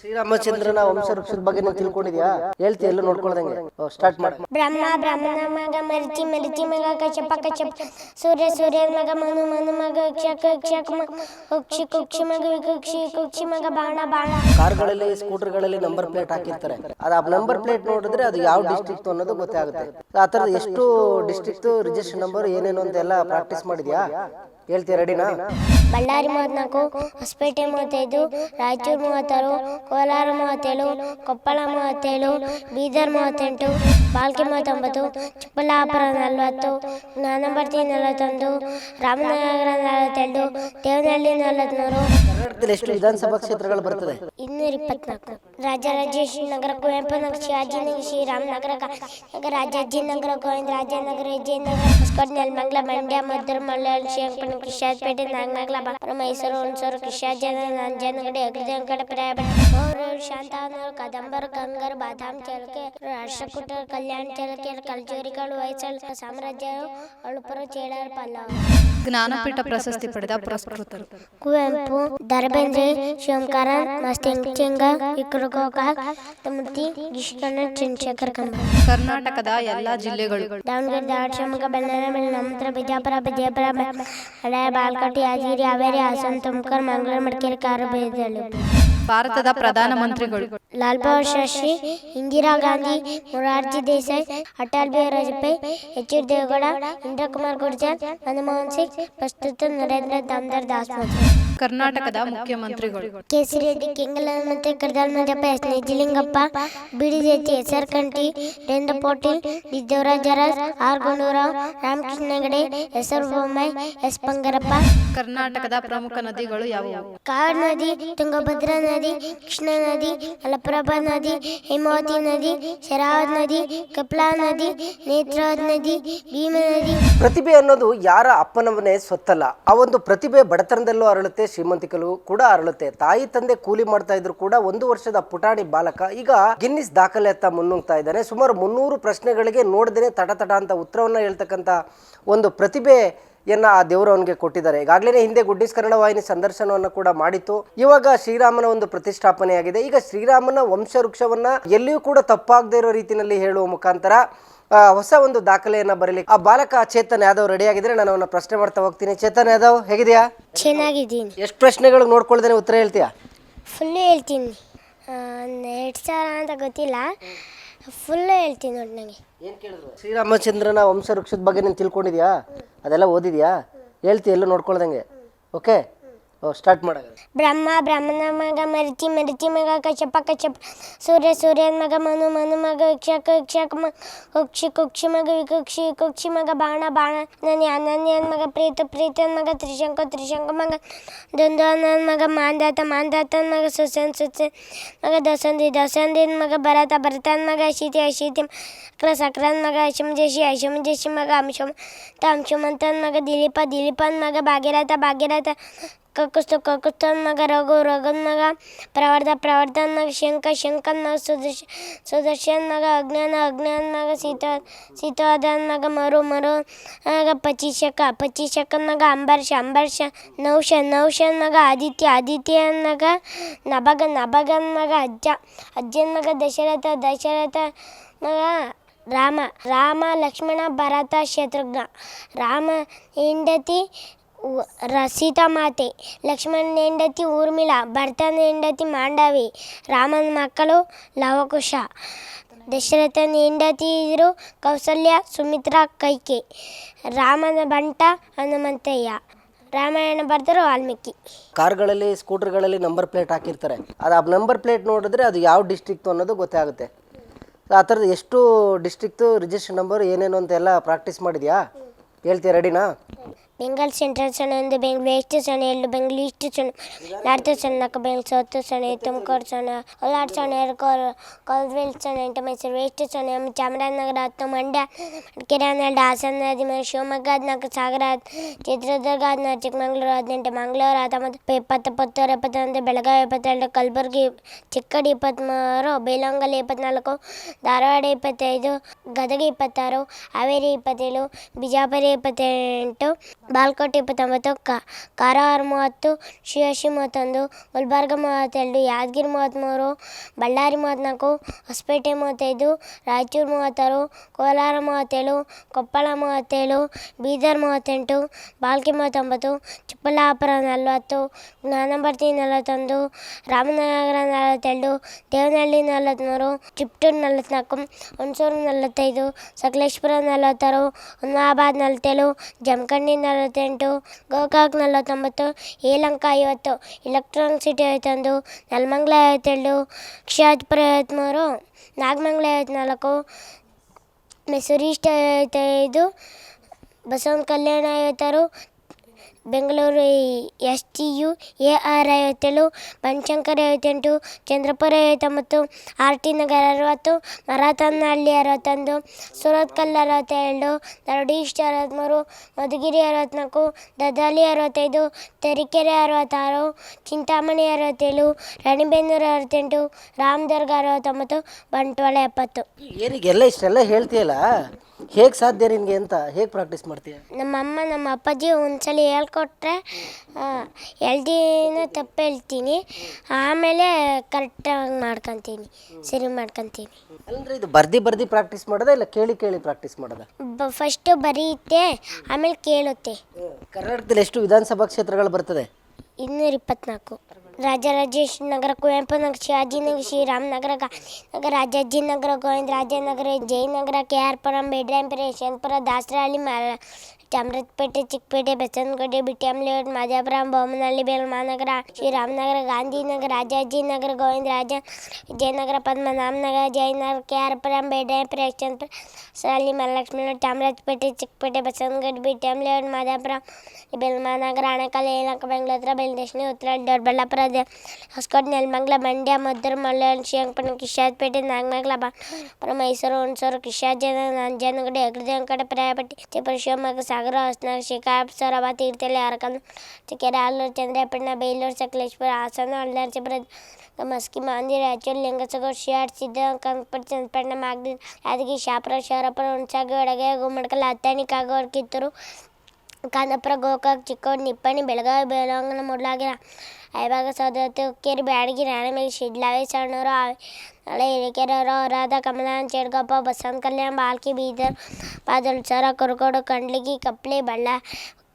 ಶ್ರೀರಾಮಚಂದ್ರನ ವಂಶ ವೃಕ್ಷದ ಬಗ್ಗೆ ನೀನು ತಿಳ್ಕೊಂಡಿದ್ಯಾ? ಹೇಳ್ತಿ ಎಲ್ಲ ನೋಡ್ಕೊಳ್ದಂಗೆ. ಸ್ಟಾರ್ಟ್ ಮಾಡಿ. ಬ್ರಹ್ಮ ಬ್ರಹ್ಮನ ಮಗ ಮರಿಚಿ ಮರಿಚಿ ಮಗ ಕಶ್ಯಪ ಕಶ್ಯಪ. ಸೂರ್ಯ ಸೂರ್ಯ ಮಗ ಮನು ಮನು ಮಗ ಕ್ಷಕ ಕ್ಷಕ ಮಗ ಕುಕ್ಷಿ ಕುಕ್ಷಿ ಮಗ ವಿಕುಕ್ಷಿ ಕುಕ್ಷಿ ಮಗ ಬಾಣ ಬಾಣ. ಕಾರ್ಗಳಲ್ಲಿ ಸ್ಕೂಟರ್ಗಳಲ್ಲಿ ನಂಬರ್ ಪ್ಲೇಟ್ ಹಾಕಿರ್ತಾರೆ. ಅದು ಆ ನಂಬರ್ ಪ್ಲೇಟ್ ನೋಡಿದ್ರೆ ಅದು ಯಾವ ಡಿಸ್ಟ್ರಿಕ್ಟ್ ಅನ್ನೋದು ಗೊತ್ತಾಗುತ್ತೆ. ಆ ತರದ ಎಷ್ಟು ಡಿಸ್ಟ್ರಿಕ್ಟ್ ರಿಜಿಸ್ಟರ್ ನಂಬರ್ ಏನೇನು ಅಂತ ಎಲ್ಲ ಪ್ರಾಕ್ಟೀಸ್ ಮಾಡಿದ್ಯಾ? ಹೇಳ್ತೀಯ ರೆಡಿನಾ ಬಳ್ಳಾರಿ ಮೂವತ್ನಾಲ್ಕು ಹೊಸಪೇಟೆ ಮೂವತ್ತೈದು ರಾಯಚೂರು ಮೂವತ್ತಾರು ಕೋಲಾರ ಮೂವತ್ತೇಳು ಕೊಪ್ಪಳ ಮೂವತ್ತೇಳು ಬೀದರ್ ಮೂವತ್ತೆಂಟು ಬಾಲ್ಕಿ ಮೂವತ್ತೊಂಬತ್ತು ಚಿಕ್ಕಬಳ್ಳಾಪುರ ನಲವತ್ತು ಜ್ಞಾನಭರ್ತಿ ನಲವತ್ತೊಂದು ರಾಮನಗರ ನಲವತ್ತೆರಡು ದೇವನಹಳ್ಳಿ ನಲವತ್ತ್ಮೂರು. ಕರ್ನಾಟಕದಲ್ಲಿ ಎಷ್ಟು ವಿಧಾನಸಭಾ ಕ್ಷೇತ್ರಗಳು ಬರ್ತದೆ? ಇನ್ನೂರ ಇಪ್ಪತ್ನಾಲ್ಕು ರಾಜರಾಜೇಶ್ವರಿ ನಗರ ಕುವೆಂಪು ನಗರ ಶಿವಾಜಿನಗರ ಶ್ರೀರಾಮನಗರ ನಗರ ರಾಜಾಜಿನಗರ ಗೋವಿಂದ ರಾಜನಗರ ವಿಜಯನಗರ ಹೊಸಕೋಟೆ ನೆಲಮಂಗಲ ಮಂಡ್ಯ ಮದ್ದೂರು ಮಳ್ಳಾಳಿ ಶ್ರೀರಂಗಪಟ್ಟಣ കിഷാജ്പേട്ട് നാഗ്നാഗ്ല ബളപ്പുറ മൈസൂർ ഉൺസൂർ കിഷാജന നഞ്ചനഗഡ് അഗ്രിജനഗഡ് പ്രായപട്ട ശാന്താനൂർ കദംബർ ഗംഗർ ബാദാം ചേർക്ക് രാഷ്ട്രക്കുട്ടർ കല്യാൺ ചേർക്കൽ കൽജോരികൾ വയസ്സൽ സാമ്രാജ്യവും എളുപ്പുറം ചേടാർ പല്ലാവും. ಜ್ಞಾನಪೀಠ ಪ್ರಶಸ್ತಿ ಪಡೆದ ಪುರಸ್ಕೃತರು. ಕುವೆಂಪು ದರಬೇಂದ್ರೆ ಶಿವಂಕರ ಮಸ್ತಿಂಗ್ ತಮತಿ ಚಂದ್ರಶೇಖರ್ ಕರ್ನಾಟಕದ ಎಲ್ಲಾ ಜಿಲ್ಲೆಗಳು. ದಾವಣಗೆರೆ ಧಾರವಾಡ ಶಿವಮೊಗ್ಗ ಬಳ್ಳಾರಿ ಬೆಳಗಾವಿ ನಂತರ ಬಿಜಾಪುರ ವಿಜಯಪುರ ಹಳೆ ಬಾಲ್ಕೋಟೆ ಯಾದಗಿರಿ ಹಾವೇರಿ ಹಾಸನ ತುಮಕೂರು ಮಂಗಳೂರು ಮಡಿಕೇರಿ ಕಾರಬೇದಲ್ಲಿ ಭಾರತದ ಪ್ರಧಾನ ಮಂತ್ರಿಗಳು. ಲಾಲ್ ಬಹದ್ದೂರ್ ಶಾಸ್ತ್ರಿ ಇಂದಿರಾ ಗಾಂಧಿ ಮೊರಾರ್ಜಿ ದೇಸಾಯಿ ಅಟಲ್ ಬಿಹಾರಿ ವಾಜಪೇಯಿ ಎಚ್ ಡಿ ದೇವೇಗೌಡ ಇಂದಿರಾ ಕುಮಾರ್ ಗುರ್ಜರ್ ಮನಮೋಹನ್ ಸಿಂಗ್ ಪ್ರಸ್ತುತ ನರೇಂದ್ರ ದಾಮೋದರ್ ದಾಸ್ ಕರ್ನಾಟಕದ ಮುಖ್ಯಮಂತ್ರಿಗಳು. ಕೇಸರಿ ರೆಡ್ಡಿ ಕೆಂಗಲ ಮತ್ತೆ ಕರ್ದಾಲ್ Manjappa S Nijalingappa B D ಜಯತಿ S R Kanti ರೇಂದ್ರ Patil Devaraj Urs R Gundu Rao Ramakrishna Hegde S R Bommai S Bangarappa ಕರ್ನಾಟಕದ ಪ್ರಮುಖ ನದಿಗಳು ಯಾವುವು? ಕಾವೇರಿ ನದಿ ತುಂಗಭದ್ರಾ ನದಿ ಕೃಷ್ಣಾ ನದಿ ಮಲಪ್ರಭಾ ನದಿ ಹೇಮಾವತಿ ನದಿ, ಶರಾವತ್ ನದಿ, ಕಪ್ಲಾ ನದಿ, ನೇತ್ರಾವತ್ ನದಿ, ಭೀಮ ನದಿ. ಪ್ರತಿಭೆ ಅನ್ನೋದು ಯಾರ ಅಪ್ಪನವನೇ ಸ್ವತ್ತಲ್ಲ. ಆ ಒಂದು ಪ್ರತಿಭೆ ಬಡತನದಲ್ಲೂ ಅರಳುತ್ತೆ ಶ್ರೀಮಂತಿಕಲು ಕೂಡ ಅರಳುತ್ತೆ. ತಾಯಿ, ತಂದೆ ಕೂಲಿ ಮಾಡ್ತಾ ಇದ್ರು ಕೂಡ ಒಂದು ವರ್ಷದ ಪುಟಾಣಿ ಬಾಲಕ ಈಗ ಗಿನ್ನಿಸ್ ದಾಖಲೆ ಹತ್ತ ಮುನ್ನುಗ್ತಾ ಇದ್ದಾನೆ. ಸುಮಾರು ಮುನ್ನೂರು ಪ್ರಶ್ನೆಗಳಿಗೆ ನೋಡ್ದೇನೆ ತಡ ತಡ ಅಂತ ಉತ್ತರವನ್ನ ಹೇಳ್ತಕ್ಕಂಥ ಒಂದು ಪ್ರತಿಭೆಯನ್ನ ಆ ದೇವರು ಅವನಿಗೆ ಕೊಟ್ಟಿದ್ದಾರೆ. ಈಗಾಗಲೇ ಹಿಂದೆ ಗುಡ್ಡಿಸ್ ಕನ್ನಡ ವಾಹಿನಿ ಸಂದರ್ಶನವನ್ನು ಕೂಡ ಮಾಡಿತ್ತು. ಇವಾಗ ಶ್ರೀರಾಮನ ಒಂದು ಪ್ರತಿಷ್ಠಾಪನೆಯಾಗಿದೆ. ಈಗ ಶ್ರೀರಾಮನ ವಂಶವೃಕ್ಷವನ್ನ ಎಲ್ಲಿಯೂ ಕೂಡ ತಪ್ಪಾಗದೇ ಇರೋ ರೀತಿಯಲ್ಲಿ ಹೇಳುವ ಮುಖಾಂತರ ಹೊಸ ಒಂದು ದಾಖಲೆಯನ್ನ ಬರಲಿ ಆ ಬಾಲಕ ಚೇತನ್ ಯಾದವ್ ರೆಡಿ ಆಗಿದ್ರೆ ನಾನು ಅವನ ಪ್ರಶ್ನೆ ಮಾಡ್ತಾ ಹೋಗ್ತೀನಿ. ಚೇತನ್ ಯಾದವ್ ಹೇಗಿದ್ಯಾ? ಚೆನ್ನಾಗಿದ್ದೀನಿ. ಎಷ್ಟು ಪ್ರಶ್ನೆಗಳು ನೋಡ್ಕೊಳ್ದೇನೆ ಉತ್ತರ ಹೇಳ್ತೀಯಾ? ಫುಲ್ ಹೇಳ್ತೀನಿ. ಸಾವಿರ ಅಂತ ಗೊತ್ತಿಲ್ಲ. ಫುಲ್ ಹೇಳ್ತೀನಿ ನೋಡಿ ನನಗೆ ಏನು ಕೇಳಿದ್ರು? ಶ್ರೀರಾಮಚಂದ್ರನ ವಂಶ ವೃಕ್ಷದ ಬಗ್ಗೆ ನೀನು ತಿಳ್ಕೊಂಡಿದ್ಯಾ? ಅದೆಲ್ಲ ಓದಿದ್ಯಾ? ಹೇಳ್ತಿ ಎಲ್ಲೂ ನೋಡ್ಕೊಳ್ದಂಗೆ. ಓಕೆ ಸ್ಟಾರ್ಟ್ ಮಾಡಾಗ ಬ್ರಹ್ಮ, ಬ್ರಹ್ಮನ ಮಗ, ಮರಿಚಿ ಮರಿಚಿ ಮಗ, ಕಶ್ಯಪ ಕಶ್ಯಪ, ಸೂರ್ಯ, ಸೂರ್ಯನ ಮಗ, ಮನು ಮನು ಮಗ ಕ್ಷಕ ಕ್ಷಕ ಮಗ ಕುಕ್ಷಿ ಕುಕ್ಷಿ ಮಗ, ವಿಕುಕ್ಷಿ ಕುಕ್ಷಿ ಮಗ, ಬಾಣ ಬಾಣ ಅನನ್ಯ ಅನನ್ಯನ ಮಗ, ಪ್ರೀತ, ಪ್ರೀತನ ಮಗ, ತ್ರಿಶಂಕ ತ್ರಿಶಂಕ ಮಗ ದುಂದನ ಮಗ, ಮಾಂದಾತ, ಮಾಂದಾತನ ಮಗ, ಸುಸನ್ ಸುಸನ್ ಮಗ ದಸಂದಿ ದಸಂದಿನ ಮಗ, ಭರತ, ಭರತನ ಮಗ, ಅಶಿತಿ ಅಶಿತಿ ಸಕ್ರ ಸಕ್ರನ ಮಗ ಅಶಮಜೇಶಿ ಅಶಮಜೇಶಿ ಮಗ, ಅಂಶಮ ಅಂಶುಮಂತನ ಮಗ, ದಿಲೀಪ, ದಿಲೀಪನ ಮಗ ಭಾಗ್ಯರಥ ಭಾಗ್ಯರಥ ಕಕ್ಕುಸ್ತು ಕಕ್ಕಸ್ತನ್ನಾಗ ರಘು ರಘುನ ಮಗ ಪ್ರವರ್ಧ ಪ್ರವರ್ಧನ ಮಗ ಶಂಕ ಶಂಕನ ಮಗ ಸುದರ್ಶ ಸುದರ್ಶನ್ನಾಗ ಅಜ್ಞಾನ ಅಜ್ಞಾನ ಸೀತ ಸೀತಾ ಸೀತಾದನ ಮಗ ಮರು ಮರು ಆಗ ಪಚಿಶಕ ಪಚಿಶಕನ್ನಾಗ ಅಂಬರ್ಷ ಅಂಬರ್ಷ, ನೌಶ ನೌಶನ್ನಾಗ ಆದಿತ್ಯ ಆದಿತ್ಯ ಆದಿತ್ಯನ ಮಗ ನಭಗ ನಭಗನ್ನಾಗ ಅಜ್ಜ ಅಜ್ಜನ್ನಾಗ ದಶರಥ ದಶರಥ ನಗ ರಾಮ ರಾಮ ಲಕ್ಷ್ಮಣ ಭರತ ಶತ್ರುಘ್ನ ರಾಮ ಹೆಂಡತಿ ಉ- ಮಾತೆ, ಲಕ್ಷ್ಮಣನ ಹೆಂಡತಿ ಊರ್ಮಿಳ, ಭರತನ ಹೆಂಡತಿ ಮಾಂಡವಿ, ರಾಮನ ಮಕ್ಕಳು ಲವಕುಶ, ದಶರಥನ ಹೆಂಡತಿ ಇದ್ರು ಕೌಸಲ್ಯ, ಸುಮಿತ್ರಾ ಕೈಕೆ, ರಾಮನ ಬಂಟ ಹನುಮಂತಯ್ಯ. ರಾಮಾಯಣ ಬರೆದರು ವಾಲ್ಮೀಕಿ. ಕಾರ್ಗಳಲ್ಲಿ, ಸ್ಕೂಟರ್ಗಳಲ್ಲಿ ನಂಬರ್ ಪ್ಲೇಟ್ ಹಾಕಿರ್ತಾರೆ. ಅದು ಆ ನಂಬರ್ ಪ್ಲೇಟ್ ನೋಡಿದ್ರೆ ಅದು ಯಾವ ಡಿಸ್ಟ್ರಿಕ್ಟು ಅನ್ನೋದು ಗೊತ್ತಾಗುತ್ತೆ ಆ ಥರದ್ದು ಎಷ್ಟು ಡಿಸ್ಟ್ರಿಕ್ಟು ರಿಜಿಸ್ಟರ್ ನಂಬರ್ ಏನೇನು ಅಂತ ಎಲ್ಲ ಪ್ರಾಕ್ಟೀಸ್ ಮಾಡಿದ್ಯಾ? ಹೇಳ್ತೀಯ, ರೆಡಿನಾ? ಬೆಂಗಾಲ್ ಸೆಂಟ್ರಲ್ ಸೊನ್ನೆ ಒಂದು ಬೆಂಗ್ಳೂರು ವೆಸ್ಟ್ ಸೊನ್ನೆ ಎರಡು ಬೆಂಗ್ಳೂರು ಈಸ್ಟ್ ಸೊನ್ನೆ ನಾರ್ತ್ ಸೊನ್ನೆ ನಾಲ್ಕು ಬೆಂಗ್ಳೂರು ಸೌತ್ ಸೊನ್ನೆ ತುಮಕೂರು ಸೊನ್ನೆ ಕೋಲಾರ ಸೊನ್ನೆ ಎರಡು ಕೋಲ್ ಕೋಲ್ವೇಲ್ ಸೊನ್ನೆ ಎಂಟು ಮೈಸೂರು ವೆಸ್ಟ್ ಸೊನ್ನೆ ಒಂದು ಚಾಮರಾಜನಗರ ಹತ್ತು ಮಂಡ್ಯ ಮಡಿಕೇರಿ ಹನ್ನೆರಡು ಹಾಸನ ಹದಿಮೂರು ಶಿವಮೊಗ್ಗ ಹದಿನಾಲ್ಕು ಸಾಗರ ಹತ್ತು ಚಿತ್ರದುರ್ಗ ಹದಿನಾರು ಚಿಕ್ಕಮಗಳೂರು ಹದಿನೆಂಟು ಮಂಗಳೂರು ಹತ್ತೊಂಬತ್ತು ಇಪ್ಪತ್ತು ಇಪ್ಪತ್ತೂರು ಎಪ್ಪತ್ತೊಂದು ಬೆಳಗಾವಿ ಇಪ್ಪತ್ತೆರಡು ಕಲಬುರಗಿ ಚಿಕ್ಕಡಿ ಇಪ್ಪತ್ತ್ಮೂರು ಬೇಲಂಗಲ್ ಇಪ್ಪತ್ನಾಲ್ಕು ಧಾರವಾಡ ಇಪ್ಪತ್ತೈದು ಗದಗ ಇಪ್ಪತ್ತಾರು ಹಾವೇರಿ ಇಪ್ಪತ್ತೇಳು ಬಿಜಾಪುರ ಇಪ್ಪತ್ತೆಂಟು ಬಾಲ್ಕೋಟೆ ಇಪ್ಪತ್ತೊಂಬತ್ತು ಕ ಕಾರವಾರ ಮೂವತ್ತು ಶಿವಶಿ ಮೂವತ್ತೊಂದು ಗುಲ್ಬರ್ಗ ಮೂವತ್ತೆರಡು ಯಾದಗಿರಿ ಮೂವತ್ತ್ಮೂರು ಬಳ್ಳಾರಿ ಮೂವತ್ತ್ನಾಲ್ಕು ಹೊಸಪೇಟೆ ಮೂವತ್ತೈದು ರಾಯಚೂರು ಮೂವತ್ತಾರು ಕೋಲಾರ ಮೂವತ್ತೇಳು ಕೊಪ್ಪಳ ಮೂವತ್ತೇಳು ಬೀದರ್ ಮೂವತ್ತೆಂಟು ಬಾಲ್ಕಿ ಮೂವತ್ತೊಂಬತ್ತು ಚಿಕ್ಕಬಳ್ಳಾಪುರ ನಲವತ್ತು ಜ್ಞಾನಭರ್ತಿ ನಲವತ್ತೊಂದು ರಾಮನಗರ ನಲವತ್ತೆರಡು ದೇವನಹಳ್ಳಿ ನಲವತ್ತ್ಮೂರು ಚಿಪ್ಟೂರು ನಲವತ್ತ್ನಾಲ್ಕು ಹುಣಸೂರು ನಲವತ್ತೈದು ಸಕಲೇಶ್ಪುರ ನಲವತ್ತಾರು ಹುಮ್ನಾಬಾದ್ ನಲವತ್ತೇಳು ಜಮಖಂಡಿ ನಲವತ್ತೆಂಟು ಗೋಕಾಕ್ ನಲವತ್ತೊಂಬತ್ತು ಏಲಂಕ ಐವತ್ತು ಎಲೆಕ್ಟ್ರಾನಿಕ್ ಸಿಟಿ ಐವತ್ತೊಂದು, ನೆಲಮಂಗ್ಲ ಐವತ್ತೆರಡು ಕ್ಷಾಜ್ಪುರ ಐವತ್ತ್ಮೂರು ನಾಗಮಂಗ್ಲ ಐವತ್ನಾಲ್ಕು ಮೈಸೂರು ಐವತ್ತೈದು, ಬಸವನ ಕಲ್ಯಾಣ ಐವತ್ತಾರು Bengaluru S T U A R ಐವತ್ತೇಳು, ಬನಶಂಕರಿ ಐವತ್ತೆಂಟು, ಚಂದ್ರಪುರ ಐವತ್ತೊಂಬತ್ತು, ಆರ್ ಟಿ ನಗರ ಅರವತ್ತು ಮರಾಥನಹಳ್ಳಿ ಅರವತ್ತೊಂದು ಸುರತ್ಕಲ್ ಅರವತ್ತೆರಡು ದರಡಿ ಅರವತ್ತ್ಮೂರು ಮಧುಗಿರಿ ಅರವತ್ತ್ನಾಲ್ಕು ದದಾಲಿ ಅರವತ್ತೈದು, ತರೀಕೆರೆ ಅರವತ್ತಾರು, ಚಿಂತಾಮಣಿ ಅರವತ್ತೇಳು, ರಾಣಿಬೆನ್ನೂರು ಅರವತ್ತೆಂಟು, ರಾಮದುರ್ಗ ಅರವತ್ತೊಂಬತ್ತು, ಬಂಟ್ವಾಳ ಎಪ್ಪತ್ತು. ಏನಿಗೆಲ್ಲ ಇಷ್ಟೆಲ್ಲ ಹೇಳ್ತೀಯಲ್ಲ? ಹೇಗೆ ಸಾಧ್ಯ ನಿನಗೆ ಅಂತ ಹೇಗೆ ಪ್ರಾಕ್ಟೀಸ್ ಮಾಡ್ತೀಯ? ನಮ್ಮ ಅಮ್ಮ ನಮ್ಮ ಅಪ್ಪಾಜಿ ಒಂದ್ಸಲ ಹೇಳ್ಕೊಟ್ರೆ ಎರಡು ದಿನ ತಪ್ಪು ಹೇಳ್ತೀನಿ. ಆಮೇಲೆ ಕರೆಕ್ಟಾಗಿ ಮಾಡ್ಕೊತೀನಿ ಸರಿ ಮಾಡ್ಕೊತೀನಿ. ಅಂದ್ರೆ ಇದು ಬರ್ದಿ ಬರ್ದಿ ಪ್ರಾಕ್ಟೀಸ್ ಮಾಡೋದಾ ಇಲ್ಲ ಕೇಳಿ ಕೇಳಿ ಪ್ರಾಕ್ಟೀಸ್ ಮಾಡೋದಾ? ಬ ಫಸ್ಟು ಬರೆಯುತ್ತೆ ಆಮೇಲೆ ಕೇಳುತ್ತೆ. ಕರ್ನಾಟಕದಲ್ಲಿ ಎಷ್ಟು ವಿಧಾನಸಭಾ ಕ್ಷೇತ್ರಗಳು ಬರ್ತದೆ? ಇನ್ನೂರ ಇಪ್ಪತ್ನಾಲ್ಕು. రాజరాజేశ్వరి నగర కువెంపునగర్ శివాజీనగర్ శ్రీరామ్నగర్ గాంధీనగర్ రాజాజీనగర్ గోవిందరాజనగర్ జయనగర కేఆర్పురం బెడ్రాంపురం యశ్వంతపురం దాసరహಳ್ಳಿ ಪುರಂ ಬೇಡ್ರಾಂಪುರ ಯಶವಂತಪುರ ದಾಸರಹಳ್ಳಿ ಮಾಲ ಚಾಮರಾಜಪೇಟೆ ಚಿಕ್ಕಪೇಟೆ ಬಸವನಗುಡಿ ಬಿಟ್ಟಿಯಂಲೇಔಟ್ ಮಾದಾಪುರ ಬೊಮ್ಮನಹಳ್ಳಿ ಬೇಲಮಾನಗರ ಶ್ರೀರಾಮನಗರ ಗಾಂಧಿನಗರ ರಾಜಾಜಿನಗರ ಗೋವಿಂದ ರಾಜ ವಿಜಯನಗರ ಪದ್ಮನಾಭನಗರ ಜಯನಗರ ಕೆ ಆರ್ ಪುರಂ ಬೇಡ್ರಾಂಪುರ ಯಶವಂತಪುರ ಸರಳಿ ಮಹಾಲಕ್ಷ್ಮಿ ಚಾಮರಾಜಪೇಟೆ ಚಿಕ್ಕಪೇಟೆ ಬಸವನಗುಡಿ ಬಿಟ್ಟಿಯಂಲೇಔಟ್ ಮಾದಾಪುರ ಬೇಲಮಾನಗರ ಆಣೆಕಲ್ ಯಲಹಂಕ ಬೆಂಗಳೂರು ಹತ್ರ ಬೆಳದರ್ಶಿನಿ ಉತ್ತರ ದೊಡ್ಡಬಳ್ಳಾಪುರ ದೆ- ಹೊಸಕೋಟೆ ನೆಲಮಂಗಲ ಮಂಡ್ಯ ಮದ್ದೂರು ಮಳ್ಳವಳ್ಳಿ ಶ್ರೀರಂಗಪಟ್ಟಣ ಕಿಶಾದಪೇಟೆ ನಾಗಮಂಗಲ ಬಾಪುರ ಮೈಸೂರು ಹುಣಸೂರು ಕಿಶಾಜನ ನಂಜನಗೂಡು ಹೆಗ್ಗಡೆ ಕಡೆ ಪ್ರಾಯಪಟ್ಟಿ ಚಿಪ್ಪರ ಶಿವಮೊಗ್ಗ ಸಾಗರ ಹೊಸನಗರ ಸೊರಬ ತೀರ್ಥಹಳ್ಳಿ ಅರಕಂದ ಚಿಕ್ಕರೆ ಆಲೂರು ಚಂದ್ರಪಟ್ಟಣ ಬೇಲೂರು, ಸಕಲೇಶ್ಪುರ, ಹಾಸನ ಚಿಪ್ಪರ ಮಸ್ಕಿ ಮಾಂದಿ ರಾಯಚೂರು ಲಿಂಗಸಗೌಡ ಶಿಯಾಡ್ ಸಿದ್ದ ಕಂಕಪಟ್ಟ ಚಂದ್ರಪಟ್ಟಣ ಮಾಗಡಿ, ಯಾದಗಿರಿ, ಶಾಪುರ ಶಹರಪುರ ಹುಣಸಾಗಿ ಒಡಗೆ ಗುಮ್ಮಡ್ಕಲ್ ಹತ್ತಣಿ ಕಾಗೋಡು, ಕಿತ್ತೂರು ಗೋಕಾಕ್, ಚಿಕ್ಕೋಡಿ ನಿಪ್ಪಾಣಿ ಬೆಳಗಾವಿ ಬೆಳವಂಗನ ಮುಡ್ಲಾಗಿರ ಐಭಾಗ ಸೌದತ್ತಿ ಹುಕ್ಕೇರಿ ಬ್ಯಾಡಗಿ ರಾಣಿಬೇಗಿ ಶಿಡ್ಲಾವಿ ಸಣ್ಣೂರು ಹಳೆ ಹಿರೇಕೆರೂರು ಹೊರಾದ ಕಮಲಾನ್ ಚೇಡ್ಗೊಪ್ಪ ಬಸವನ ಕಲ್ಯಾಣ ಬಾಲ್ಕಿ ಬೀದರ್ ಪಾದಲ್ಸರ ಕುರುಕೋಡು ಕಂಡ್ಲಿಗಿ ಕಪ್ಲಿ ಬಳ್ಳ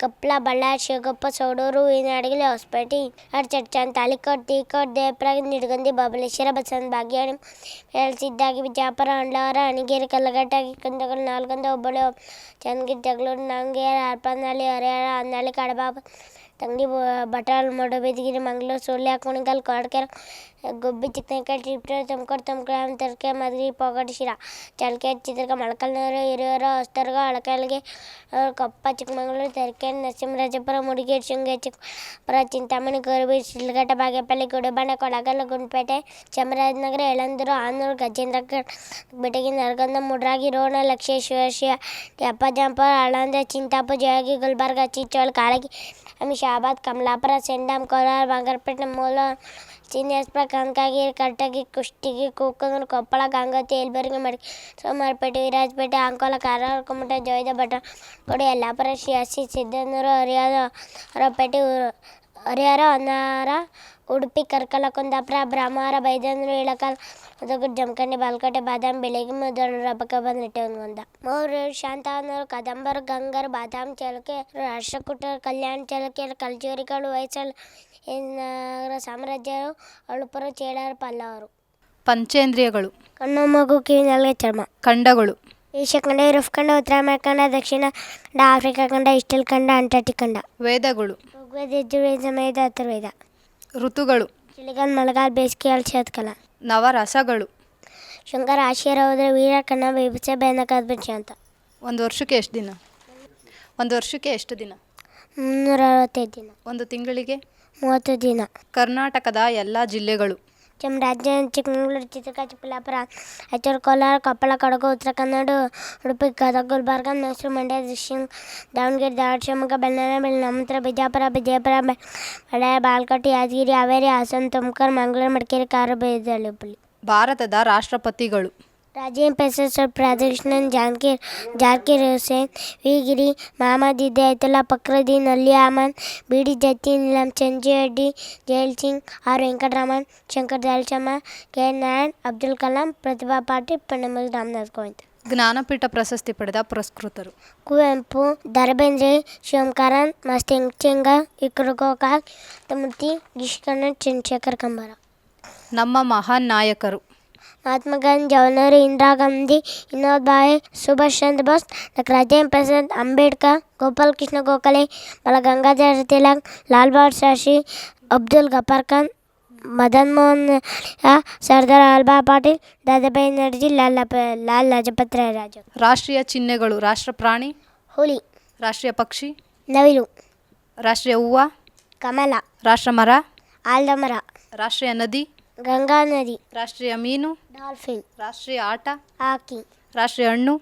ಕಪ್ಲ ಬಳ್ಳಾರಿ ಶಿವಗೊಪ್ಪ ಸೋಡೂರು ಹೂವಿನಡಗಲಿ ಹೊಸಪೇಟೆ ಅಡ್ಚಡ್ಚನ್ ತಾಳಿಕೋಟ್ ತೀಕೋಟ್ ದೇವಪ್ರಾಗ ನಿಡಗಂದಿ ಬಬಲೇಶ್ವರ ಬಸವನ ಬಾಗೇವಾಡಿ ಸಿದ್ದಾಗಿ ಬಿಜಾಪುರ ಅಂಡ್ಲವರ ಅಣಿಗೇರಿ ಕಲ್ಲಘಟ್ಟ ಕುಂದಗಲ್ ನಾಲ್ಕೊಂದ ಹುಬ್ಬಳ್ಳಿ ಚನ್ನಗಿರಿ ಜಗಳೂರು ನಂಗೇರ್ ಹರಪನಹಳ್ಳಿ ಹರಿಹರ ಹನ್ನಳ್ಳಿ ಕಡಬಾಬ ತಂಗಿ ಬಟಾಲ್ ಮೂಡಬಿದ್ಗಿರಿ ಮಂಗಳೂರು ಸುಳ್ಯ ಕುಣಿಗಲ್ ಕೊಡ್ಕೆರೆ ಗುಬ್ಬಿ ಚಿಕ್ಕನಕಲ್ ಟಿಪ್ಟೂರು ತುಮಕೂರು ತುಮಕೂರು ತರ್ಕೆ ಮದ್ರಿ ಪೊಗಟ್ ಶಿರಾ ಚಳ್ಕೆ ಚಿತ್ರಕ ಮೊಳಕಲ್ನೂರು ಹಿರಿಯೂರು ಹೊಸದುರ್ಗ ಅಳಕಲ್ಗೆ ಕೊಪ್ಪ ಚಿಕ್ಕಮಗಳೂರು ತರೀಕೆರೆ ನರಸಿಂಹರಾಜಪುರ ಮುಡಿಗೇರಿ ಶೃಂಗೇರಿ ಚಿಕ್ಕಪುರ ಚಿಂತಾಮಣಿ ಕೋರಬಿ ಶಿಲ್ಘಟ್ಟ ಬಾಗೇಪಲ್ಲಿ ಗುಡಿಬಂಡೆ ಕೊಡಗಲ್ಲು ಗುಂಡ್ಪೇಟೆ ಚಾಮರಾಜನಗರ ಯಳಂದೂರು ಆನೂರು ಗಜೇಂದ್ರಗಢ ಬೆಟಗಿ ನರಗಂದ ಮುಡ್ರಾಗಿ ರೋಣ ಲಕ್ಷೇಶ್ವರ ಶಿವ ಅಪ್ಪಜಂಪುರ ಆಳಂದ ಚಿಂತಾಪುರ ಜಯಗಿ ಗುಲ್ಬರ್ಗ ಚಿಚ್ಚೋಳ ಕಾಳಗಿ ಆಮೇಲೆ ಶಾಬಾದ್ ಕಮಲಾಪುರ ಸೆಂಡಾಮ್ ಕೋಲಾರ ಬಂಗಾರಪೇಟೆ ಮೂಲ ಚಿನ್ಯಾಸ್ಪುರ ಕನಕಗಿರಿ ಕಟಗಿ ಕುಷ್ಟಗಿ ಕೂಕನೂರು ಕೊಪ್ಪಳ ಗಂಗಾವತಿ ಯಲಬುರ್ಗಿ ಮಡಿಕೆ ಸೋಮಾರಪೇಟೆ ವಿರಾಜಪೇಟೆ ಅಂಕೋಲ ಕಾರವಾರ ಕುಮಟ ಜೋಯ್ದ ಭಟ್ಟ ಯಲ್ಲಾಪುರ ಶಿಯಾಸಿ ಸಿದ್ದನೂರು ಹರಿಹರ ಹೊರಪೇಟೆ ಹರಿಹರ ಅನಾರ ಉಡುಪಿ ಕರ್ಕಲ ಕುಂದಾಪುರ ಬ್ರಹ್ಮವರ ಬೈದಂದ್ರು ಇಳಕಲ್ ಮಧುಗುಡ್ ಜಮಖಂಡಿ ಬಾಲ್ಕೋಟೆ ಬಾದಾಮಿ ಬೆಳಗ್ಗೆ ಮುದೋಳು ರಬ್ಬಕ ಬಂದಿಟ್ಟೆ ಒಂದ ಮೂರು ಶಾಂತವನೂರು ಕದಂಬರು ಗಂಗರು ಬಾದಾಮಿ ಚಳಕೆ ರಾಷ್ಟ್ರಕೂಟರು ಕಲ್ಯಾಣ ಚಳಕೆ ಕಲ್ಜೋರಿಗಳು ಹೊಯ್ಸಳ ನಗರ ಸಾಮ್ರಾಜ್ಯರು ಅಳುಪುರ ಚೇಳರು ಪಲ್ಲವರು ಪಂಚೇಂದ್ರಿಯಗಳು ಕಣ್ಣು ಮಗು ಕಿವಿ ನಾಲ್ಗೆ ಚರ್ಮ ಖಂಡಗಳು ಏಷ್ಯಾ ಖಂಡ ಯುರೋಪ್ ಖಂಡ ಉತ್ತರ ಅಮೆರಿಕ ಖಂಡ ದಕ್ಷಿಣ ಖಂಡ ಆಫ್ರಿಕಾ ಖಂಡ ಇಸ್ಟೇಲ್ ಖಂಡ ಅಂಟಾರ್ಟಿಕ್ ಖಂಡ ವೇದಗಳು ಋಗ್ವೇದ ಯಜುರ್ವೇದ ಸಮಯದ ಅಥರ್ವೇದ ಋತುಗಳು ಚಳಿಗಾಲ ಮಳೆಗಾಲ ಬೇಸಿಗೆ ನವ ನವರಸಗಳು. ಶೃಂಗಾರ ಆಶೀರ ಹೋದ್ರೆ ವೀರ ಕಣ್ಣ ಬೇಬಿಸೆ ಬೇನಕಾದ ಅಂತ. ಒಂದು ವರ್ಷಕ್ಕೆ ಎಷ್ಟು ದಿನ? ಒಂದು ವರ್ಷಕ್ಕೆ ಎಷ್ಟು ದಿನ? ಮುನ್ನೂರ ಅರವತ್ತೈದು ದಿನ. ಒಂದು ತಿಂಗಳಿಗೆ? ಮೂವತ್ತು ದಿನ. ಕರ್ನಾಟಕದ ಎಲ್ಲ ಜಿಲ್ಲೆಗಳು. ಚಾಮರಾಜ ಚಿಕ್ಕಮಗಳೂರು ಚಿತ್ರಕ ಚಿಕ್ಕಬಳ್ಳಾಪುರ ರಾಯಚೂರು ಕೋಲಾರ ಕೊಪ್ಪಳ ಕೊಡಗು ಉತ್ತರ ಕನ್ನಡ ಉಡುಪಿ ಗದಗ ಗುಲ್ಬರ್ಗ ಮೈಸೂರು ಮಂಡ್ಯ ದಕ್ಷಿಣ ದಾವಣಗೆರೆ ಧಾರವಾಡ ಶಿವಮೊಗ್ಗ ಬೆಲ್ಲ ಬೆಳೆ ಬಿಜಾಪುರ ಬಿಜಾಪುರ ಬಳ್ಳಾರಿ ಬಾಲ್ಕೋಟೆ ಯಾದಗಿರಿ ಹಾವೇರಿ ಹಾಸನ ತುಮಕೂರು ಮಂಗಳೂರು ಮಡಿಕೇರಿ ಕಾರವಾರ ಭಾರತದ ರಾಷ್ಟ್ರಪತಿಗಳು ರಾಜೇಂದ್ರ ಪ್ರಸಾದ್ ರಾಧಾಕೃಷ್ಣನ್ ಜಾನಕಿ ಜಾಕೀರ್ ಹುಸೇನ್ ವಿಗಿರಿ ಮಹಮ್ಮದ್ ಹಿದಾಯತುಲ್ಲಾ ಫಕ್ರುದ್ದೀನ್ ಅಲಿ ಅಹಮದ್ ಬಿಡಿ ಜತಿ Neelam ಚಂಜಿರೆಡ್ಡಿ jail Singh R. Venkataraman Shankar Dayal K. Narayan Abdul Kalam Pratibha Patil ಪಂಡಮಲ್ Ramnath Kovind. Jnanpith ಪ್ರಶಸ್ತಿ ಪಡೆದ ಪುರಸ್ಕೃತರು. ಕುವೆಂಪು ದರಬೇಂದ್ರೆ ಶಿವಕಾರಂತ್ ಮಸ್ತಿಂಗ್ ಚೆಂಗ ವಿಕ್ರ ಗೋಕಾಕ್ ತಮತಿ ಗಿಷ್ಕಣ್ಣ ಚಂದ್ರಶೇಖರ್ ಕಂಬಾರ. ನಮ್ಮ ಮಹಾನ್ ನಾಯಕರು. ಮಹಾತ್ಮ ಗಾಂಧಿ ಜವಾಹರ್ಲಾಲ್ ಇಂದಿರಾ ಗಾಂಧಿ ವಿನೋದ್ ಭಾವೆ ಸುಭಾಷ್ ಚಂದ್ರ ಬೋಸ್ ಡಾಕ್ಟರ್ ರಾಜೇಂದ್ರ ಪ್ರಸಾದ್ ಅಂಬೇಡ್ಕರ್ ಗೋಪಾಲ್ ಕೃಷ್ಣ ಗೋಖಲೆ ಬಾಲ ಗಂಗಾಧರ ತಿಲಕ್ ಲಾಲ್ ಬಹದ್ದೂರ್ ಶಾಸ್ತ್ರಿ ಅಬ್ದುಲ್ ಗಫಾರ್ ಖಾನ್ ಮದನ್ ಮೋಹನ್ ಸರ್ದಾರ್ ಅಲ್ಬಾ ಪಾಟೀಲ್ ದಾದಾಬಾಯಿ ನರ್ಜಿ ಲಾಲ್ ಲಾಲ್ ಲಜಪತ್ ರಾಯ್ ರಾಜ. ರಾಷ್ಟ್ರೀಯ ಚಿಹ್ನೆಗಳು ರಾಷ್ಟ್ರ ಪ್ರಾಣಿ ಹುಲಿ ರಾಷ್ಟ್ರೀಯ ಪಕ್ಷಿ ನವಿಲು ರಾಷ್ಟ್ರೀಯ ಹೂವು ಕಮಲ ರಾಷ್ಟ್ರ ಮರ ಆಲ್ದಮರ ರಾಷ್ಟ್ರೀಯ ನದಿ ಗಂಗಾ ನದಿ ರಾಷ್ಟ್ರೀಯ ಮೀನು ಡಾಲ್ಫಿನ್ ರಾಷ್ಟ್ರೀಯ ಆಟ ಹಾಕಿ ರಾಷ್ಟ್ರೀಯ ಹಣ್ಣು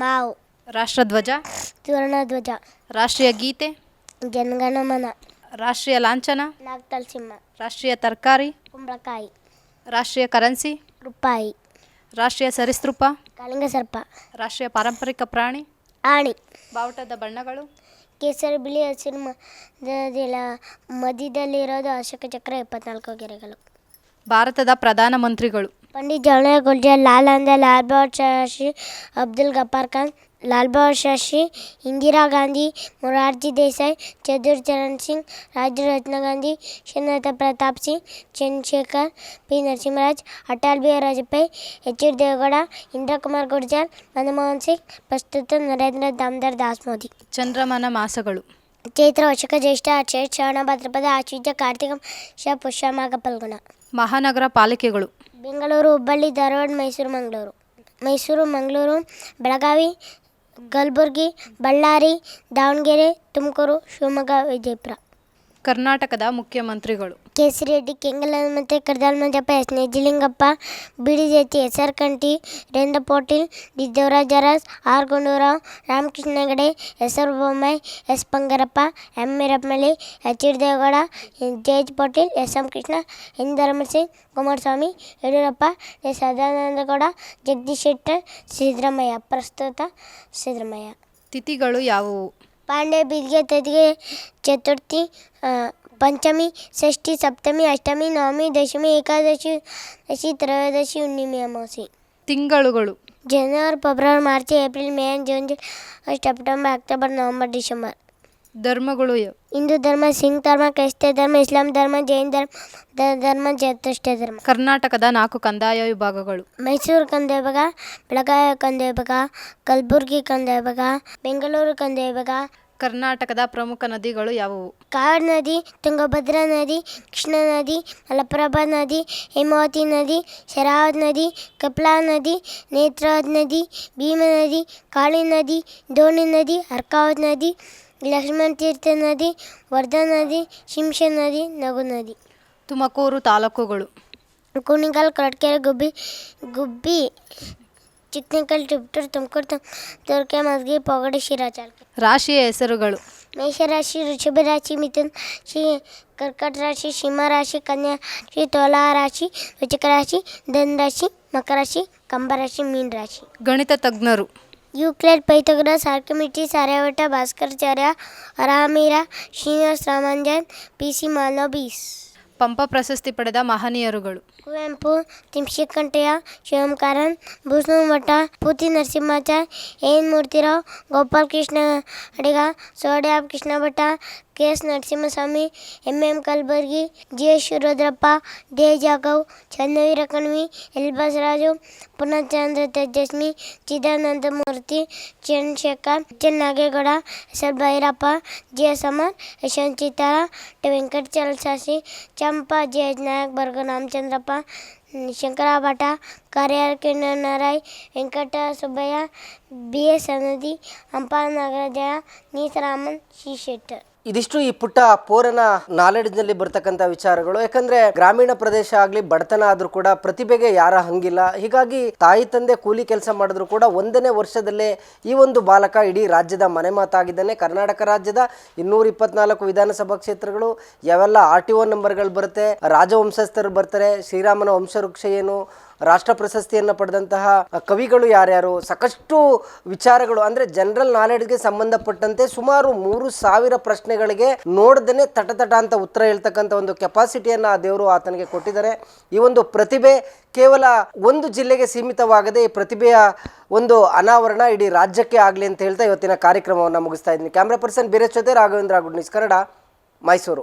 ಮಾವು ರಾಷ್ಟ್ರಧ್ವಜ ಸುವರ್ಣಧ್ವಜ ರಾಷ್ಟ್ರೀಯ ಗೀತೆ ಜನಗಣಮನ ರಾಷ್ಟ್ರೀಯ ಲಾಂಛನ ನಾಗತಲ್ ಸಿಂಹ ರಾಷ್ಟ್ರೀಯ ತರಕಾರಿ ಕುಂಬಳಕಾಯಿ ರಾಷ್ಟ್ರೀಯ ಕರೆನ್ಸಿ ರೂಪಾಯಿ ರಾಷ್ಟ್ರೀಯ ಸರಿಸೃಪ ಕಳಿಂಗ ಸರ್ಪ ರಾಷ್ಟ್ರೀಯ ಪಾರಂಪರಿಕ ಪ್ರಾಣಿ ಆಣಿ ಬಾವುಟದ ಬಣ್ಣಗಳು ಕೇಸರಿ ಬಿಳಿ ಹಸಿರು ಮಧ್ಯದಿಲ್ಲ ಮಧ್ಯದಲ್ಲಿರೋದು ಅಶೋಕ ಚಕ್ರ ಇಪ್ಪತ್ನಾಲ್ಕು ಗೆರೆಗಳು ಭಾರತದ ಪ್ರಧಾನಮಂತ್ರಿಗಳು ಪಂಡಿತ್ ಜವಾಹರ್ಲಾಲ್ ಗುಲ್ಜಾರ್ ಲಾಲ್ ಅಂದ Lal Bahadur Shastri Abdul Ghaffar Khan Lal Bahadur Shastri Indira Gandhi Morarji Desai ಚದುರ್ Charan Singh Rajiv Ratna Gandhi Shrinatha Pratap Singh Chandrashekhar P Narasimharaj Atal Bihari Vajpayee H D Deve Gowda Indira Kumar Gurjar Manmohan Singh ಪ್ರಸ್ತುತ ನರೇಂದ್ರ ದಾಮೋದರ್ ದಾಸ್ ಮೋದಿ. ಚಂದ್ರಮಾನ ಮಾಸಗಳು. ಚೈತ್ರ ವಶಕ ಜ್ಯೇಷ್ಠ ಅಕ್ಷಯ ಶ್ರವಣ ಭಾದ್ರಪದ ಆಶ್ವೀಜ ಕಾರ್ತಿಕ ಶ ಪುಷ್ಯ ಮಾಘ ಫಲ್ಗುಣ. ಮಹಾನಗರ ಪಾಲಿಕೆಗಳು. ಬೆಂಗಳೂರು ಹುಬ್ಬಳ್ಳಿ ಧಾರವಾಡ ಮೈಸೂರು ಮಂಗಳೂರು. ಮೈಸೂರು ಮಂಗಳೂರು ಬೆಳಗಾವಿ ಕಲಬುರಗಿ ಬಳ್ಳಾರಿ ದಾವಣಗೆರೆ ತುಮಕೂರು ಶಿವಮೊಗ್ಗ ವಿಜಯಪುರ. ಕರ್ನಾಟಕದ ಮುಖ್ಯಮಂತ್ರಿಗಳು. ಕೇಸರಿರೆಡ್ಡಿ ಕೆಂಗಲ ಮತ್ತು ಕರ್ದಾಲ್ Manjappa S. Nijalingappa B D ಜೈತಿ S. R. Kanti ರೇಂದ್ರ Patil D. Devaraj Urs R. Gundu Rao Ramakrishna Hegde S. R. Bommai S. Bangarappa M. ವೀರಪ್ಪನಳ್ಳಿ H. D. Deve Gowda J. H. Patil S. M. Krishna N. Dharam Singh Kumaraswamy Yediyurappa S. Sadananda Gowda Jagadish Shettar Siddaramaiah. ಪ್ರಸ್ತುತ ಸಿದ್ದರಾಮಯ್ಯ. ತಿಥಿಗಳು ಯಾವುವು? ಪಾಂಡೆ ಬೀದಿಗೆ ತದಿಗೆ ಚತುರ್ಥಿ ಪಂಚಮಿ ಷಷ್ಠಿ ಸಪ್ತಮಿ ಅಷ್ಟಮಿ ನವಮಿ ದಶಮಿ ಏಕಾದಶಿ ದಶಿ ತ್ರಯೋದಶಿ ಹುಣ್ಣಿಮೆ ಅಮಾವಾಸ್ಯೆ. ತಿಂಗಳುಗಳು. ಜನವರಿ February March April May June July September October November December. ಧರ್ಮಗಳು ಹಿಂದೂ ಧರ್ಮ ಸಿಂಗ್ ಧರ್ಮ ಕ್ರೈಸ್ತ ಧರ್ಮ ಇಸ್ಲಾಂ ಧರ್ಮ ಜೈನ್ ಧರ್ಮ ಧರ್ಮ ಜತುಷ್ಟ ಧರ್ಮ. ಕರ್ನಾಟಕದ ನಾಲ್ಕು ಕಂದಾಯ ವಿಭಾಗಗಳು. ಮೈಸೂರು ಕಂದಾಯ ವಿಭಾಗ ಬೆಳಗಾವಿ ಕಂದಾಯ ವಿಭಾಗ ಕಲಬುರಗಿ ಕಂದಾಯ ವಿಭಾಗ ಬೆಂಗಳೂರು ಕಂದಾಯ ವಿಭಾಗ ಕರ್ನಾಟಕದ ಪ್ರಮುಖ ನದಿಗಳು ಯಾವುವು? ಕಾವೇರಿ ನದಿ ತುಂಗಭದ್ರಾ ನದಿ ಕೃಷ್ಣ ನದಿ ಮಲಪ್ರಭಾ ನದಿ ಹೇಮಾವತಿ ನದಿ ಶರಾವತಿ ನದಿ ಕಪ್ಲಾ ನದಿ ನೇತ್ರಾವತಿ ನದಿ ಭೀಮ ನದಿ ಕಾಳಿ ನದಿ ದೋಣಿ ನದಿ ಅರ್ಕಾವತಿ ನದಿ ಲಕ್ಷ್ಮಣ ತೀರ್ಥ ನದಿ ವರ್ಧಾ ನದಿ ಶಿಂಷ ನದಿ ನಗು ನದಿ. ತುಮಕೂರು ತಾಲೂಕುಗಳು. ಕುಣಿಗಲ್ ಕೊರಟಗೆರೆ ಗುಬ್ಬಿ ಗುಬ್ಬಿ ಚಿಕ್ಕನಕಲ್ ಟಿಪ್ಟೂರು ತುಮಕೂರು ತುರ್ಕೆ ಮದ್ಗಿ ಪೊಗಡಿ ಶಿರಾಚಾರ್ಕೆ ರಾಶಿಯ ಹೆಸರುಗಳು ಮೇಷರಾಶಿ ವೃಷಭ ರಾಶಿ ಮಿಥುನ ರಾಶಿ ಕರ್ಕಟ ರಾಶಿ ಸಿಂಹ ರಾಶಿ ಕನ್ಯಾ ರಾಶಿ ತುಲಾ ರಾಶಿ ವೃಶ್ಚಿಕ ರಾಶಿ ಧನ್ ರಾಶಿ ಮಕರ ರಾಶಿ ಕಂಬ ರಾಶಿ ಮೀನ್ ರಾಶಿ ಗಣಿತ ತಜ್ಞರು Euclid Pythagoras Archimedes Aryabhata Bhaskaracharya ಅರಾಮೀರ Srinivasa Ramanujan P C Mahalanobis Pampa ಪ್ರಶಸ್ತಿ ಪಡೆದ ಮಹನೀಯರುಗಳು। ಕುವೆಂಪು ತಿಮ್ಶಿಕಂಠಯ್ಯ ಶಿವಮಕಾರನ್ ಭೂಷಣ ಮಠ ಪೂತಿ ನರಸಿಂಹಾಚಾರ್ ಎನ್ ಮೂರ್ತಿರಾವ್ ಗೋಪಾಲ್ ಕೃಷ್ಣ ಅಡಿಗ ಸೋಡ್ಯಾಬ್ Krishna Bhatta K S Narasimhaswamy M M Kalburgi G S Shivarudrappa D ಜಾಗವ್ Channaveera Kanvi L Basavaraju ಪುನಶ್ಚಂದ್ರ Tejaswi Chidanandamurthy Chandrashekhar H N Nagegowda S L Bhyrappa G S Amar Yashwant Chittal T Venkatachala Shastri Champa G H Nayak ಬರ್ಗ Ramachandrappa Shankarappa శంకరాభట కార్యాలకిరణరాయ్ Venkata Subbaiah B S సన్నది అంపాల నాగరాజ నీతరామన్ శ్రీ శెట్టర్ ಇದಿಷ್ಟು ಈ ಪುಟ್ಟ ಪೋರನ ನಾಲೆಡ್ಜ್ನಲ್ಲಿ ಬರ್ತಕ್ಕಂಥ ವಿಚಾರಗಳು. ಯಾಕಂದ್ರೆ ಗ್ರಾಮೀಣ ಪ್ರದೇಶ ಆಗಲಿ ಬಡತನ ಆದ್ರೂ ಕೂಡ ಪ್ರತಿಭೆಗೆ ಯಾರ ಹಂಗಿಲ್ಲ. ಹೀಗಾಗಿ ತಾಯಿ ತಂದೆ ಕೂಲಿ ಕೆಲಸ ಮಾಡಿದ್ರು ಕೂಡ ಒಂದನೇ ವರ್ಷದಲ್ಲೇ ಈ ಒಂದು ಬಾಲಕ ಇಡೀ ರಾಜ್ಯದ ಮನೆ ಮಾತಾಗಿದ್ದಾನೆ. ಕರ್ನಾಟಕ ರಾಜ್ಯದ ಇನ್ನೂರ ಇಪ್ಪತ್ನಾಲ್ಕು ವಿಧಾನಸಭಾ ಕ್ಷೇತ್ರಗಳು, ಯಾವೆಲ್ಲ ಆರ್ ಟಿ ಒ ನಂಬರ್ಗಳು ಬರುತ್ತೆ, ರಾಜವಂಶಸ್ಥರು ಬರ್ತಾರೆ, ಶ್ರೀರಾಮನ ವಂಶವೃಕ್ಷ ಏನು ರಾಷ್ಟ್ರ ಪ್ರಶಸ್ತಿಯನ್ನು ಪಡೆದಂತಹ ಕವಿಗಳು ಯಾರ್ಯಾರು? ಸಾಕಷ್ಟು ವಿಚಾರಗಳು, ಅಂದರೆ ಜನರಲ್ ನಾಲೆಡ್ಜ್ಗೆ ಸಂಬಂಧಪಟ್ಟಂತೆ ಸುಮಾರು ಮೂರು ಸಾವಿರ ಪ್ರಶ್ನೆಗಳಿಗೆ ನೋಡ್ದೇ ತಟತಟ ಅಂತ ಉತ್ತರ ಹೇಳ್ತಕ್ಕಂಥ ಒಂದು ಕೆಪಾಸಿಟಿಯನ್ನು ಆ ದೇವರು ಆತನಿಗೆ ಕೊಟ್ಟಿದ್ದಾರೆ. ಈ ಒಂದು ಪ್ರತಿಭೆ ಕೇವಲ ಒಂದು ಜಿಲ್ಲೆಗೆ ಸೀಮಿತವಾಗದೆ ಈ ಪ್ರತಿಭೆಯ ಒಂದು ಅನಾವರಣ ಇಡೀ ರಾಜ್ಯಕ್ಕೆ ಆಗಲಿ ಅಂತ ಹೇಳ್ತಾ ಇವತ್ತಿನ ಕಾರ್ಯಕ್ರಮವನ್ನು ಮುಗಿಸ್ತಾ ಇದ್ದೀನಿ. ಕ್ಯಾಮ್ರಾ ಪರ್ಸನ್ ಬೀರೇಶ್ ಜೊತೆ ರಾಘವೇಂದ್ರ ಗುಡ್ ಕನ್ನಡ ಮೈಸೂರು